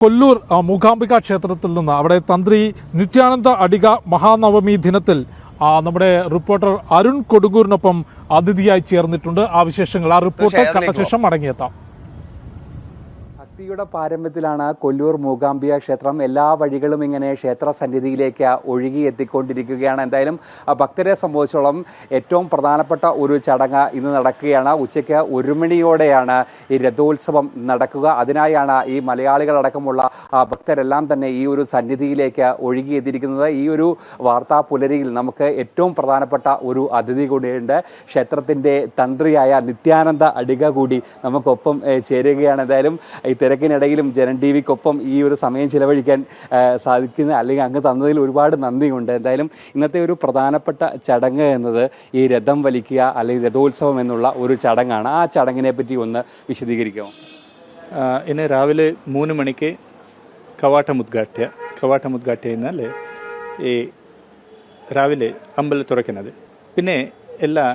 കൊല്ലൂർ മൂകാംബിക ക്ഷേത്രത്തിൽ നിന്ന് അവിടെ തന്ത്രി നിത്യാനന്ദ അടിക മഹാനവമി ദിനത്തിൽ നമ്മുടെ റിപ്പോർട്ടർ അരുൺ കൊടുങ്ങൂരിനൊപ്പം അതിഥിയായി ചേർന്നിട്ടുണ്ട്. ആ വിശേഷങ്ങൾ ആ റിപ്പോർട്ട് കണ്ട ശേഷം മടങ്ങിയെത്താം ഭക്തിയുടെ പാരമ്യത്തിലാണ് കൊല്ലൂർ മൂകാംബിക ക്ഷേത്രം. എല്ലാ വഴികളും ഇങ്ങനെ ക്ഷേത്ര സന്നിധിയിലേക്ക് ഒഴുകി എത്തിക്കൊണ്ടിരിക്കുകയാണ്. എന്തായാലും ഭക്തരെ സംബന്ധിച്ചോളം ഏറ്റവും പ്രധാനപ്പെട്ട ഒരു ചടങ്ങ് ഇന്ന് നടക്കുകയാണ്. ഉച്ചയ്ക്ക് ഒരു മണിയോടെയാണ് ഈ രഥോത്സവം നടക്കുക. അതിനായാണ് ഈ മലയാളികളടക്കമുള്ള ഭക്തരെല്ലാം തന്നെ ഈ ഒരു സന്നിധിയിലേക്ക് ഒഴുകി എത്തിയിരിക്കുന്നത്. ഈ ഒരു വാർത്താ പുലരിയിൽ നമുക്ക് ഏറ്റവും പ്രധാനപ്പെട്ട ഒരു അതിഥി കൂടിയുണ്ട്. ക്ഷേത്രത്തിന്റെ തന്ത്രിയായ നിത്യാനന്ദ അടിക കൂടി നമുക്കൊപ്പം ചേരുകയാണ്. എന്തായാലും ഈ തിരക്കിനിടയിലും ജനൻ ടി വിക്കൊപ്പം ഈ ഒരു സമയം ചിലവഴിക്കാൻ സാധിക്കുന്ന അല്ലെങ്കിൽ അങ്ങ് തന്നതിൽ ഒരുപാട് നന്ദിയുണ്ട്. എന്തായാലും ഇന്നത്തെ ഒരു പ്രധാനപ്പെട്ട ചടങ്ങ് എന്നത് ഈ രഥം വലിക്കുക അല്ലെങ്കിൽ രഥോത്സവം എന്നുള്ള ഒരു ചടങ്ങാണ്. ആ ചടങ്ങിനെ പറ്റി ഒന്ന് വിശദീകരിക്കാം. ഇന്ന് രാവിലെ മൂന്ന് മണിക്ക് കവാട്ടം ഉദ്ഘാട്യ കവാട്ടം ഉദ്ഘാട്യ എന്നല്ലേ ഈ രാവിലെ അമ്പലം തുറക്കുന്നത്. പിന്നെ എല്ലാ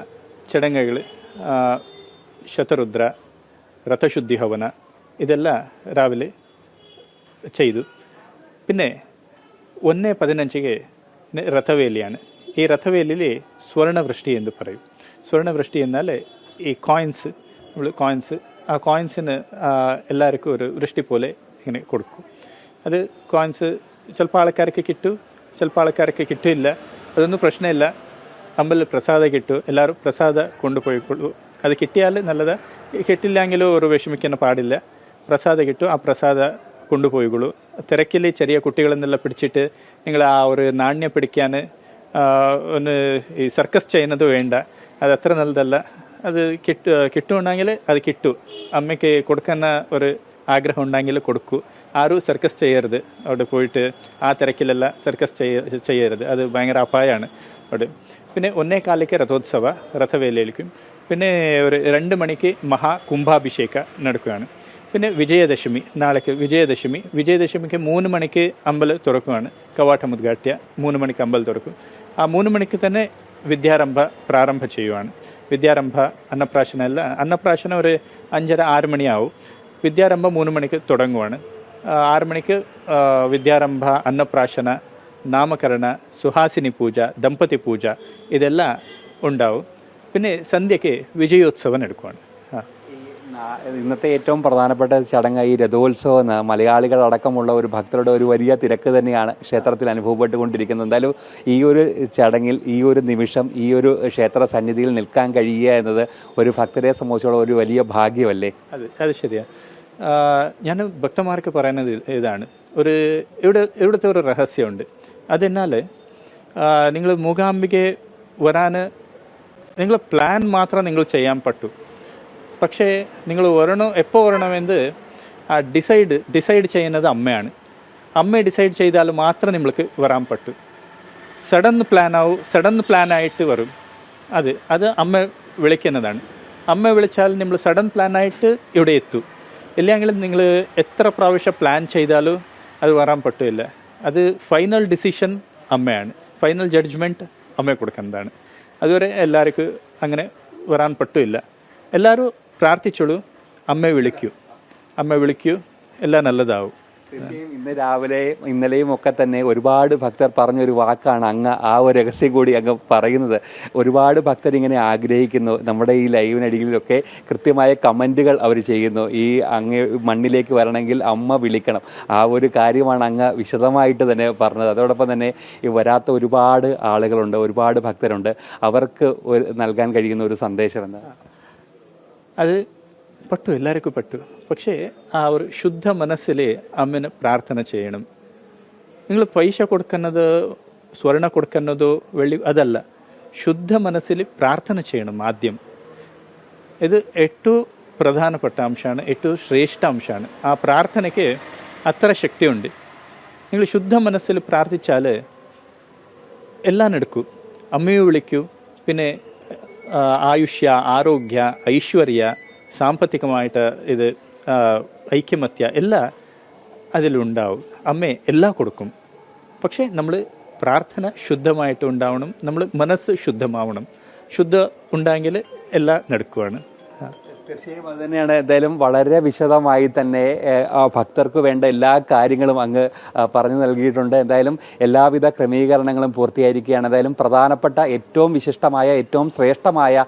ചടങ്ങുകൾ ശതരുദ്ര രഥശുദ്ധി ഹവന ഇതെല്ലാം രാവിലെ ചെയ്തു. പിന്നെ ഒന്ന് പതിനഞ്ചിക്ക് രഥവേലിയാണ്. ഈ രഥവേലിയിൽ സ്വർണവൃഷ്ടി എന്ന് പറയും. സ്വർണവൃഷ്ടി എന്നാൽ ഈ കോയിൻസ് നമ്മൾ കോയിൻസ് ആ കോയിൻസിന് എല്ലാവർക്കും ഒരു വൃഷ്ടി പോലെ ഇങ്ങനെ കൊടുക്കും. അത് കോയിൻസ് ചിലപ്പോൾ ആൾക്കാർക്ക് കിട്ടും ചിലപ്പോൾ ആൾക്കാർക്ക് കിട്ടില്ല. അതൊന്നും പ്രശ്നമില്ല. അമ്പലിൽ പ്രസാദ കിട്ടും. എല്ലാവരും പ്രസാദ കൊണ്ടുപോയിക്കൊള്ളൂ. അത് കിട്ടിയാൽ നല്ലതാണ് കിട്ടില്ലെങ്കിലും ഒരു വിഷമിക്കുന്ന പാടില്ല. പ്രസാദ കിട്ടും ആ പ്രസാദ കൊണ്ടുപോയിക്കൊള്ളൂ. തിരക്കിൽ ചെറിയ കുട്ടികളെന്നെല്ലാം പിടിച്ചിട്ട് നിങ്ങൾ ആ ഒരു നാണ്യം പിടിക്കാൻ ഒന്ന് ഈ സർക്കസ് ചെയ്യുന്നത് വേണ്ട. അത് അത്ര നല്ലതല്ല. അത് കിട്ടു കിട്ടുകയാണെങ്കിൽ അത് കിട്ടു. അമ്മയ്ക്ക് കൊടുക്കുന്ന ഒരു ആഗ്രഹം ഉണ്ടെങ്കിൽ കൊടുക്കൂ. ആരും സർക്കസ് ചെയ്യരുത്. അവിടെ പോയിട്ട് ആ തിരക്കിലെല്ലാം സർക്കസ് ചെയ്യ ചെയ്യരുത്. അത് ഭയങ്കര അപായമാണ് അവിടെ. പിന്നെ ഒന്നേ കാലിക്ക് രഥോത്സവ രഥവേലയിലേക്കും. പിന്നെ ഒരു രണ്ട് മണിക്ക് മഹാ കുംഭാഭിഷേക നടക്കുകയാണ്. പിന്നെ വിജയദശമി നാളേക്ക് വിജയദശമി. വിജയദശമിക്ക് മൂന്ന് മണിക്ക് അമ്പലം തുറക്കുകയാണ് കവാട്ടം ഉദ്ഘാട്യ മൂന്ന് മണിക്ക് അമ്പലം തുറക്കും. ആ മൂന്ന് മണിക്ക് തന്നെ വിദ്യാരംഭ പ്രാരംഭ ചെയ്യുവാണ്. വിദ്യാരംഭ അന്നപ്രാശന അല്ല അന്നപ്രാശന ഒരു അഞ്ചര ആറ് മണിയാവും. വിദ്യാരംഭം മൂന്ന് മണിക്ക് തുടങ്ങുവാണ്. ആറ് മണിക്ക് വിദ്യാരംഭ അന്നപ്രാശന നാമകരണ സുഹാസിനി പൂജ ദമ്പതി പൂജ ഇതെല്ലാം ഉണ്ടാവും. പിന്നെ സന്ധ്യയ്ക്ക് വിജയോത്സവം എടുക്കുവാണ്. ഇന്നത്തെ ഏറ്റവും പ്രധാനപ്പെട്ട ചടങ്ങ് ഈ രഥോത്സവം എന്ന് മലയാളികൾ അടക്കമുള്ള ഒരു ഭക്തരുടെ ഒരു വലിയ തിരക്ക് തന്നെയാണ് ക്ഷേത്രത്തിൽ അനുഭവപ്പെട്ടുകൊണ്ടിരിക്കുന്നത്. എന്തായാലും ഈ ഒരു ചടങ്ങിൽ ഈ ഒരു നിമിഷം ഈ ഒരു ക്ഷേത്ര സന്നിധിയിൽ നിൽക്കാൻ കഴിയുക എന്നത് ഒരു ഭക്തരെ സംബന്ധിച്ചുള്ള ഒരു വലിയ ഭാഗ്യമല്ലേ? അത് അത് ശരിയാണ് ഞാൻ ഭക്തന്മാർക്ക് പറയുന്നത് ഇത് ഇതാണ്. ഒരു ഇവിടെ ഇവിടുത്തെ ഒരു രഹസ്യമുണ്ട്. അതെന്നാൽ നിങ്ങൾ മൂകാംബികയെ വരാൻ നിങ്ങൾ പ്ലാൻ മാത്രം നിങ്ങൾ ചെയ്യാൻ പറ്റൂ. പക്ഷേ നിങ്ങൾ വരണം എപ്പോൾ വരണമെന്ന് ആ ഡിസൈഡ് ഡിസൈഡ് ചെയ്യുന്നത് അമ്മയാണ്. അമ്മ ഡിസൈഡ് ചെയ്താൽ മാത്രം നിങ്ങൾക്ക് വരാൻ പറ്റൂ. സഡൻ പ്ലാൻ ആവും സഡൻ പ്ലാൻ ആയിട്ട് വരും. അത് അത് അമ്മ വിളിക്കുന്നതാണ്. അമ്മ വിളിച്ചാൽ നമ്മൾ സഡൻ പ്ലാൻ ആയിട്ട് ഇവിടെ എത്തും. ഇല്ലെങ്കിൽ നിങ്ങൾ എത്ര പ്രാവശ്യം പ്ലാൻ ചെയ്താലും അത് വരാൻ പറ്റില്ല. അത് ഫൈനൽ ഡിസിഷൻ അമ്മയാണ്. ഫൈനൽ ജഡ്ജ്മെന്റ് അമ്മയെ കൊടുക്കുന്നതാണ്. അതുവരെ എല്ലാവർക്കും അങ്ങനെ വരാൻ പറ്റില്ല. എല്ലാവരും പ്രാർത്ഥിച്ചോളൂ. അമ്മ വിളിക്കൂ. അമ്മ വിളിക്കൂ. എല്ലാം നല്ലതാവും. ഇന്ന് രാവിലെ ഇന്നലെയും ഒക്കെ തന്നെ ഒരുപാട് ഭക്തർ പറഞ്ഞൊരു വാക്കാണ് അങ്ങ് ആ ഒരു രഹസ്യം കൂടി അങ്ങ് പറയുന്നത്. ഒരുപാട് ഭക്തർ ഇങ്ങനെ ആഗ്രഹിക്കുന്നു. നമ്മുടെ ഈ ലൈവിനടിയിലൊക്കെ കൃത്യമായ കമന്റുകൾ അവർ ചെയ്യുന്നു. ഈ അങ്ങ് മണ്ണിലേക്ക് വരണമെങ്കിൽ അമ്മ വിളിക്കണം. ആ ഒരു കാര്യമാണ് അങ്ങ് വിശദമായിട്ട് തന്നെ പറഞ്ഞത്. അതോടൊപ്പം തന്നെ ഈ വരാത്ത ഒരുപാട് ആളുകളുണ്ട് ഒരുപാട് ഭക്തരുണ്ട്. അവർക്ക് നൽകാൻ കഴിയുന്ന ഒരു സന്ദേശം എന്താ അത് പറ്റു എല്ലാവർക്കും പറ്റു പക്ഷേ ആ ഒരു ശുദ്ധ മനസ്സിൽ അമ്മന് പ്രാർത്ഥന ചെയ്യണം. നിങ്ങൾ പൈസ കൊടുക്കുന്നത് സ്വർണ കൊടുക്കുന്നതോ വെള്ളി അതല്ല. ശുദ്ധ മനസ്സിൽ പ്രാർത്ഥന ചെയ്യണം ആദ്യം. ഇത് ഏറ്റവും പ്രധാനപ്പെട്ട അംശമാണ് ഏറ്റവും ശ്രേഷ്ഠ അംശമാണ്. ആ പ്രാർത്ഥനയ്ക്ക് അത്ര ശക്തിയുണ്ട്. നിങ്ങൾ ശുദ്ധ മനസ്സിൽ പ്രാർത്ഥിച്ചാൽ എല്ലാം എടുക്കൂ. അമ്മയെ വിളിക്കൂ. പിന്നെ ആയുഷ്യ ആരോഗ്യ ഐശ്വര്യ സാമ്പത്തികമായിട്ട് ഇത് ഐക്യമത്യ എല്ലാം അതിലുണ്ടാവും. അമ്മേ എല്ലാം കൊടുക്കും. പക്ഷേ നമ്മൾ പ്രാർത്ഥന ശുദ്ധമായിട്ട് ഉണ്ടാവണം. നമ്മൾ മനസ്സ് ശുദ്ധമാവണം. ശുദ്ധ ഉണ്ടായെങ്കിൽ എല്ലാം നടക്കുവാണ്. തീർച്ചയായും അത് തന്നെയാണ്. എന്തായാലും വളരെ വിശദമായി തന്നെ ഭക്തർക്ക് വേണ്ട എല്ലാ കാര്യങ്ങളും അങ്ങ് പറഞ്ഞു നൽകിയിട്ടുണ്ട്. എന്തായാലും എല്ലാവിധ ക്രമീകരണങ്ങളും പൂർത്തിയായിരിക്കുകയാണ്. എന്തായാലും പ്രധാനപ്പെട്ട ഏറ്റവും വിശിഷ്ടമായ ഏറ്റവും ശ്രേഷ്ഠമായ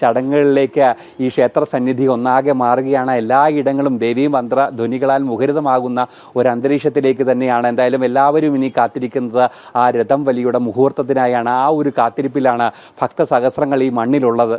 ചടങ്ങുകളിലേക്ക് ഈ ക്ഷേത്ര സന്നിധി ഒന്നാകെ മാറുകയാണ്. എല്ലായിടങ്ങളും ദേവീ മന്ത്ര ധ്വനികളാൽ മുഖരിതമാകുന്ന ഒരു അന്തരീക്ഷത്തിലേക്ക് തന്നെയാണ്. എന്തായാലും എല്ലാവരും ഇനി കാത്തിരിക്കുന്നത് ആ രഥം വലിയുടെ മുഹൂർത്തത്തിനായാണ്. ആ ഒരു കാത്തിരിപ്പിലാണ് ഭക്തസഹസ്രങ്ങൾ ഈ മണ്ണിലുള്ളത്.